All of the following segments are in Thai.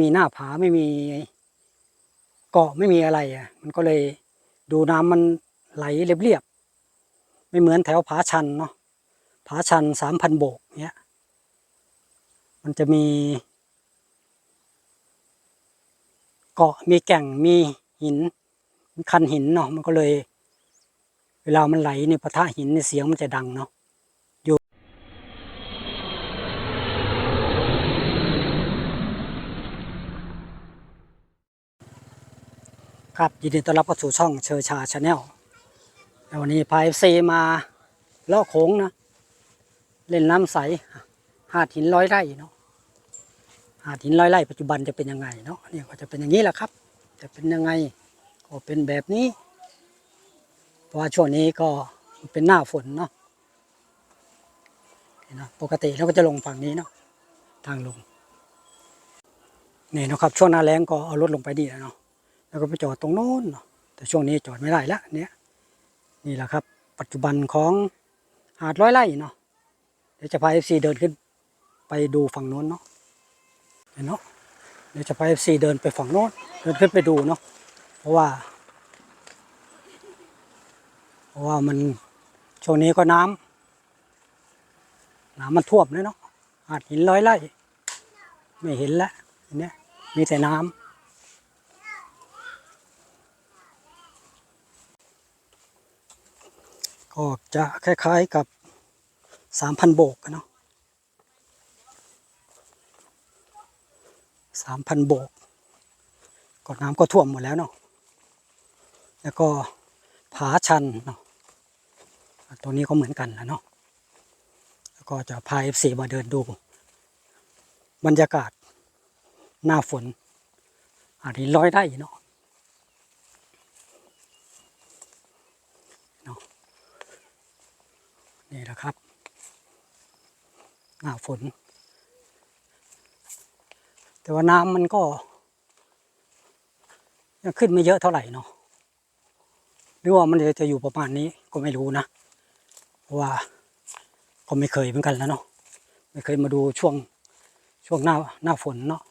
มีหน้าผาไม่มีเกาะไม่มีอะไรอะ มันก็เลยดูน้ำมันไหลเรียบๆไม่เหมือนแถวผาชันเนาะผาชันสามพันโบกเนี้ย มันจะมี เกาะมีแก่งมีหินคันหินเนาะมันก็เลย เวลามันไหลเนี่ยปะทะหินเนี่ยเสียงมันจะดังเนาะ ครับยินดีต้อนรับเข้าสู่ช่องเชอร์ชาชาแนลวันนี้พายซีมาเลาะโค้งนะ เล่นน้ำใส หาดหินร้อยไร่เนาะหาดหินร้อยไร่ปัจจุบันจะเป็นยังไงเนาะเนี่ยก็จะเป็นอย่างนี้แหละครับ จะเป็นยังไงก็เป็นแบบนี้ เพราะว่าช่วงนี้ก็เป็นหน้าฝนเนาะปกติเราก็จะลงฝั่งนี้เนาะทางลงนี่นะครับช่วงหน้าแล้งก็เอารถลงไปดีแล้วเนาะ แล้วก็ไปจอดตรงโน้นเนาะแต่ช่วงนี้จอดไม่ได้แล้วเนี่ยนี่แหละครับ ปัจจุบันของหาดร้อยไร่เนาะเดี๋ยวจะพาเอฟซีเดินขึ้นไปดูฝั่งโน้นเนาะเห็นเนาะเดี๋ยวจะไปเอฟซีเดินไปฝั่งโน้นเดินขึ้นไปดูเนาะเพราะว่า เพราะว่ามันช่วงนี้ก็น้ำน้ำมันท่วมเลยเนาะหาดหินร้อยไร่ไม่เห็นแล้วเนไหมมีแต่น้ำ ก็จะคล้ายๆกับสามพันโบกอะเนาะสามพันโบกก็น้ำก็ท่วมหมดแล้วเนาะแล้วก็ผาชันเนาะตัวนี้ก็เหมือนกันแหละเนาะแล้วก็จะพาเอฟซีมาเดินดู บรรยากาศหน้าฝนอาจจะร้อยได้เนาะเนาะ นี่แหละครับ หน้าฝน แต่ว่าน้ำมันก็ยังขึ้นไม่เยอะเท่าไหร่เนาะหรือว่ามันจะอยู่ประมาณนี้ก็ไม่รู้นะเพราะว่าก็ไม่เคยเหมือนกันแล้วเนาะไม่เคยมาดูช่วงช่วงหน้าหน้าฝนเนาะ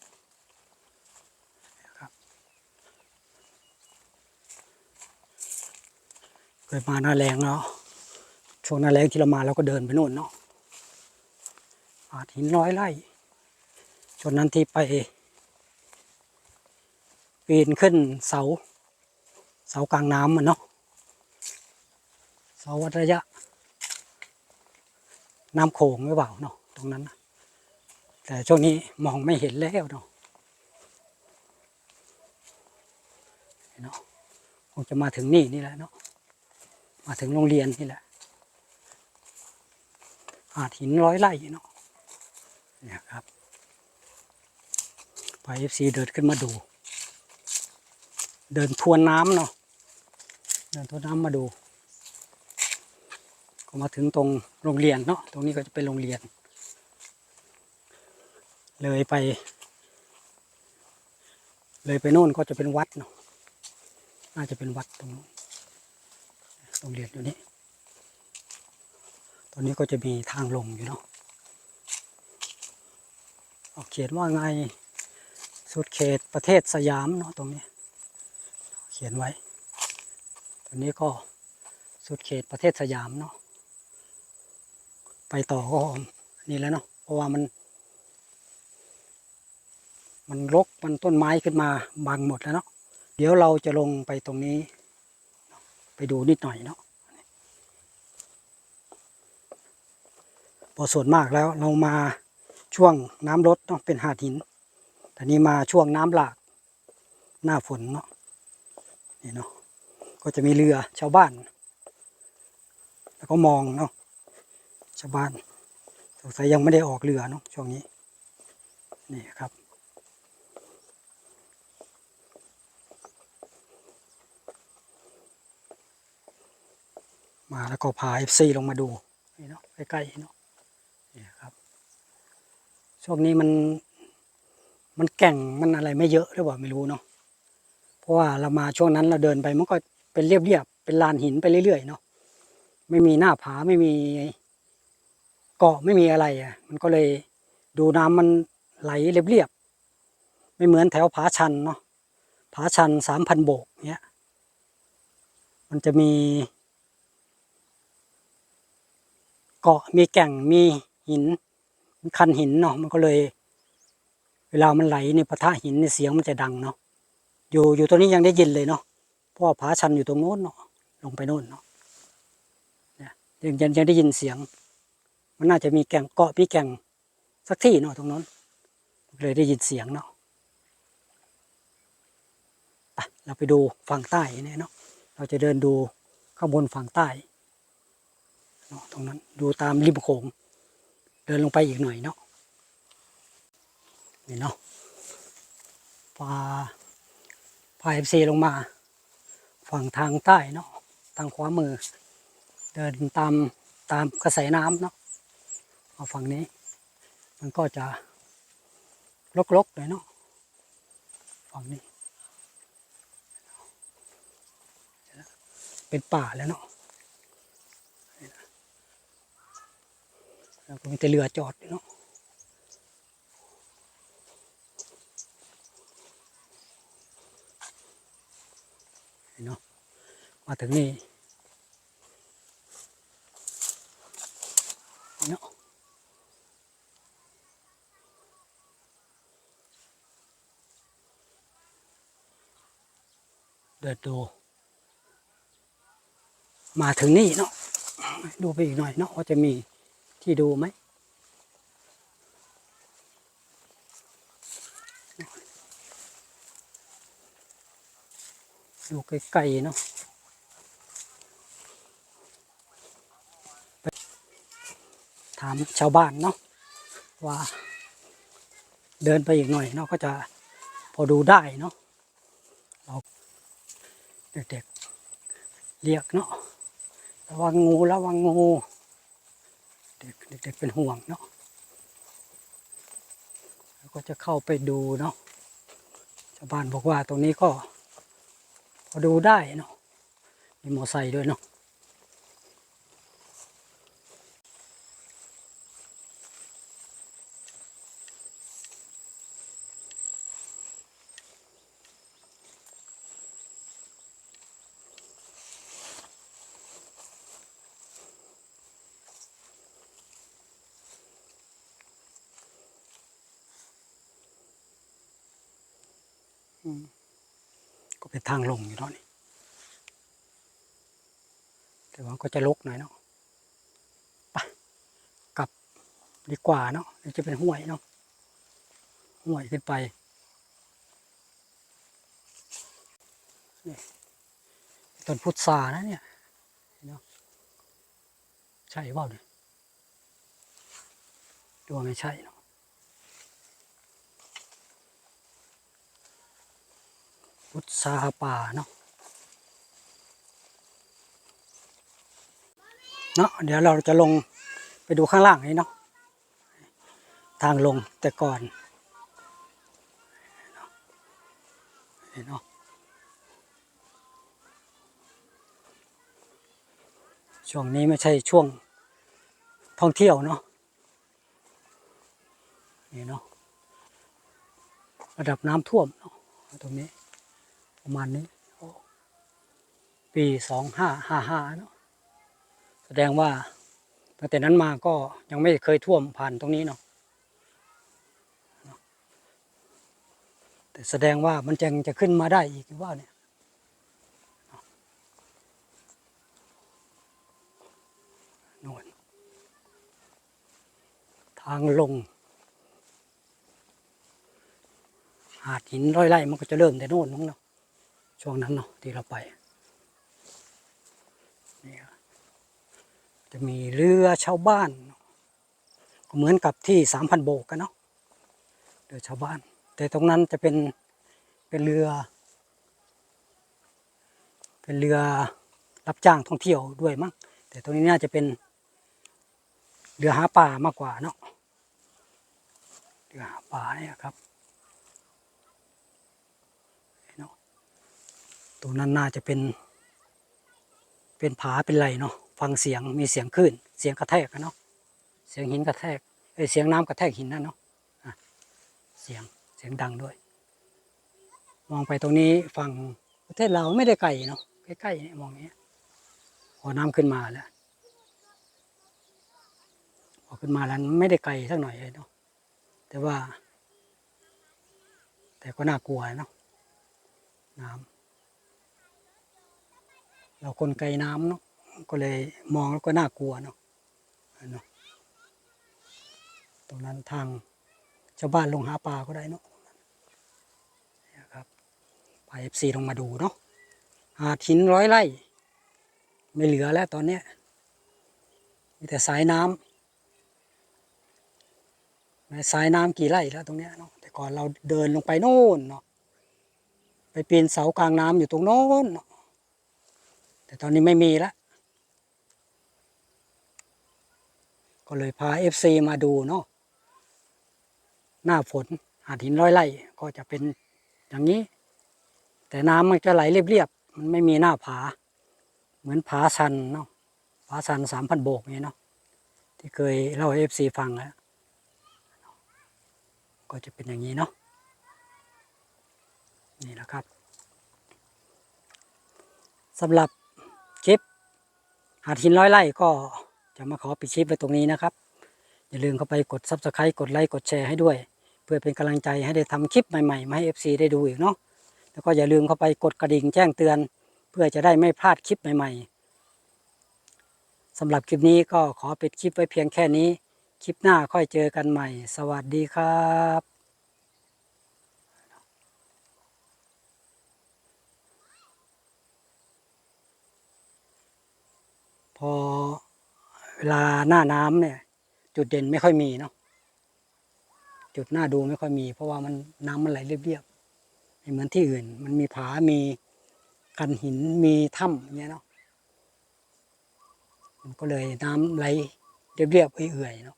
เคยมาหน้าแรงเนาะช่วงหน้าแรงที่เรามาเราก็เดินไปโน่นเนาะาดหินร้อยไร่จนนั้นที่ไป ปีนขึ้นเสา เสากลางน้ำมันเนาะเสาวัดระยะ น้ำโขงหรือเปล่าเนาะตรงนั้นนะแต่ช่วงนี้มองไม่เห็นแล้วเนาะเนาะคงจะมาถึงนี่นี่แหละเนาะมาถึงโรงเรียนนี่แหละหาดหินร้อยไร่เนาะ เนี่ยครับไปเอฟซีเดินขึ้นมาดู เดินทวนน้ำเนาะเดินทวนน้ำมาดู ก็มาถึงตรงโรงเรียนเนาะตรงนี้ก็จะเป็นโรงเรียน เลยไป เลยไปโน่นก็จะเป็นวัดเนาะน่าจะเป็นวัดตรงนู้นโรงเรียนอยู่นี้ตอนนี้ก็จะมีทางลงอยู่เนาะ ออกเขียนว่าไง สุดเขตประเทศสยามเนาะตรงนี้ เขียนไว้ตรงนี้ก็สุดเขตประเทศสยามเนาะ ไปต่อก็นี่แล้วเนาะ เพราะว่ามัน มันรก มันต้นไม้ขึ้นมาบังหมดแล้วเนาะ เดี๋ยวเราจะลงไปตรงนี้ ไปดูนิดหน่อยเนาะพอส่วนมากแล้วเรามา ช่วงน้ำลดเนาะเป็นหาดหินแต่นี้มาช่วงน้ำหลากหน้าฝนเนาะนี่เนาะก็จะมีเรือชาวบ้าน แล้วก็มองเนาะชาวบ้านสงสัยยังไม่ได้ออกเรือเนาะช่วงนี้นี่ครับมาแล้วก็พาเอฟซีลงมาดูนี่เนาะใกล้ๆเนาะนี่ครับ ช่วงนี้มัน มันแก่งมันอะไรไม่เยอะหรือเปล่าไม่รู้เนาะเพราะว่าเรามาช่วงนั้นเราเดินไปมันก็เป็นเรียบๆเป็นลานหินไปเรื่อยๆเนาะไม่มีหน้าผาไม่มีเกาะไม่มีอะไรอะ มันก็เลยดูน้ำมันไหลเรียบไม่เหมือนแถวผาชันเนาะผาชันสามพันโบกเนี้ยมันจะมีเกาะมีแก่งมีหิน คันหินเนาะมันก็เลย เวลามันไหลในปะทะหินในยเสียงมันจะดังเนาะอยู่อยู่ตรงนี้ยังได้ยินเลยเนาะเพราะว่าผาชันอยู่ตรงโน้นเนาะลงไปโน่นเนาะเนี่ยยังยังยังได้ยินเสียง มันน่าจะมีแก่งเกาะมีแก่งสักที่เนาะตรงโน้นเลยได้ยินเสียงเนาะไปเราไปดูฝั่งใต้เนี่ยเนาะเราจะเดินดูข้างบนฝั่งใต้เนาะตรงนั้นดูตามริมโขง เดินลงไปอีกหน่อยเนาะนี่เนาะพาพาเอฟซีลงมา ฝั่งทางใต้เนาะทางขวามือ เดินตามตามกระแสน้ำเนาะเอาฝั่งนี้ มันก็จะลกๆหน่อยเนาะฝั่งนี้ เป็นป่าแล้วเนาะแล้ว ก็มีแต่เรือจอดเนาะเนาะมาถึงนี่เนเนาะเดินดูมาถึงนี่เนาะดูไปอีกหน่อยเนาะว่าจะมี ที่ดูไหม ดูไกลๆเนาะถามชาวบ้านเนาะว่า เดินไปอีกหน่อยเนาะก็จะพอดูได้เนาะเราเด็กๆเรียกเนาะระวังงูระวังงู เด็กๆเป็นห่วงเนาะแล้วก็จะเข้าไปดูเนาะชาวบ้านบอกว่าตรงนี้ก็พอดูได้เนาะมีมอไซค์ด้วยเนาะ ก็เป็นทางลงอยู่เนาะนี่แต่ว่าก็จะลกหน่อยเนาะไปกลับดีกว่าเนาะเดี๋ยวจะเป็นห้วยเนาะห้วยขึ้นไปนี่ต้นพุทรานะเนี่ยเนาะใช่เปล่าเนี่ยดูว่าไม่ใช่เนาะ พุทราป่าเนาะเนาะเดี๋ยวเราจะลงไปดูข้างล่างนี้เนาะทางลงแต่ก่อนเห็นเนาะช่วงนี้ไม่ใช่ช่วงท่องเที่ยวเนาะนี่เนาะระดับน้ำท่วมเนาะตรงนี้ ประมาณนี้ ปีสองห้าห้าห้าเนาะแสดงว่าตั้งแต่นั้นมาก็ยังไม่เคยท่วมผ่านตรงนี้เนาะแต่แสดงว่ามันจะจะขึ้นมาได้อีกว่าเนี่ยน่นทางลง หาดหินร้อยไร่มันก็จะเริ่มแต่โน่นน้งเนาะ ช่วงนั้นเนาะที่เราไปนี่จะมีเรือชาวบ้าน เหมือนกับที่สามพันโบกกันเนาะเรือชาวบ้าน แต่ตรงนั้นจะเป็นเป็นเรือ เป็นเรือรับจ้างท่องเที่ยวด้วยมั้งแต่ตรงนี้น่าจะเป็นเรือหาปลามากกว่าเนาะเรือหาปลาเนี่ยครับ ตรงนั้นน่าจะเป็น เป็นผาเป็นไรเนาะฟังเสียงมีเสียงคลื่น เสียงกระแทกอะเนาะเสียงหินกระแทกเอ้ยเสียงน้ำกระแทกหินนะเนาะเสียงเสียงดังด้วย มองไปตรงนี้ฝั่งประเทศเราวไม่ได้ไกลเนาะใกล้ๆเนี่ยมองอย่างเงี้ยพอน้ำขึ้นมาแล้วพอขึ้นมาแล้วไม่ได้ไกลสักหน่อยเลยเนาะแต่ว่า แต่ก็น่ากลัวเนาะน้ำ เราคนไกลน้ำเนาะก็เลยมองแล้วก็น่ากลัวเนาะเนาะตรงนั้นทางชาวบ้านลงหาปลาก็ได้เนาะนี่ยครับไปเอฟซีลงมาดูเนาะหาดหินร้อยไร่ ไม่เหลือแล้วตอนเนี้ยมีแต่สายน้ำสายน้ำกี่ไร่แล้วตรงเนี้ยเนาะแต่ก่อนเราเดินลงไปโน่นเนาะไปปีนเสากลางน้ำอยู่ตรงโน้นเนาะ แต่ตอนนี้ไม่มีแล้วก็เลยพาเอฟซีมาดูเนาะหน้าฝนหาดหินร้อยไร่ก็จะเป็นอย่างนี้ แต่น้ำมันจะไหลเรียบๆมันไม่มีหน้าผา เหมือนผาชันเนาะผาชันสามพันโบกนี่เนาะที่เคยเล่าให้เอฟซีฟังแล้วก็จะเป็นอย่างนี้เนาะนี่แหละครับสำหรับ หาดหินร้อยไร่ก็จะมาขอปิดคลิปไว้ตรงนี้นะครับ อย่าลืมเข้าไปกด subscribe กดไลค์กดแชร์ให้ด้วย เพื่อเป็นกำลังใจให้ได้ทำคลิปใหม่ๆมาให้ FC ได้ดูอีกเนาะแล้วก็อย่าลืมเข้าไปกดกระดิ่งแจ้งเตือน เพื่อจะได้ไม่พลาดคลิปใหม่ ๆสำหรับคลิปนี้ก็ขอปิดคลิปไว้เพียงแค่นี้ คลิปหน้าค่อยเจอกันใหม่ สวัสดีครับ อเวลาหน้าน้ำเนี่ย จุดเด่นไม่ค่อยมีเนาะจุดหน้าดูไม่ค่อยมี เพราะว่ามันน้ำมันไหลเรียบๆเหมือนที่อื่น มันมีผา มีกันหินมีถ้ำอย่างเงี้ยเนาะมันก็เลยน้ำไหลเรียบๆเอื่อยๆเนาะ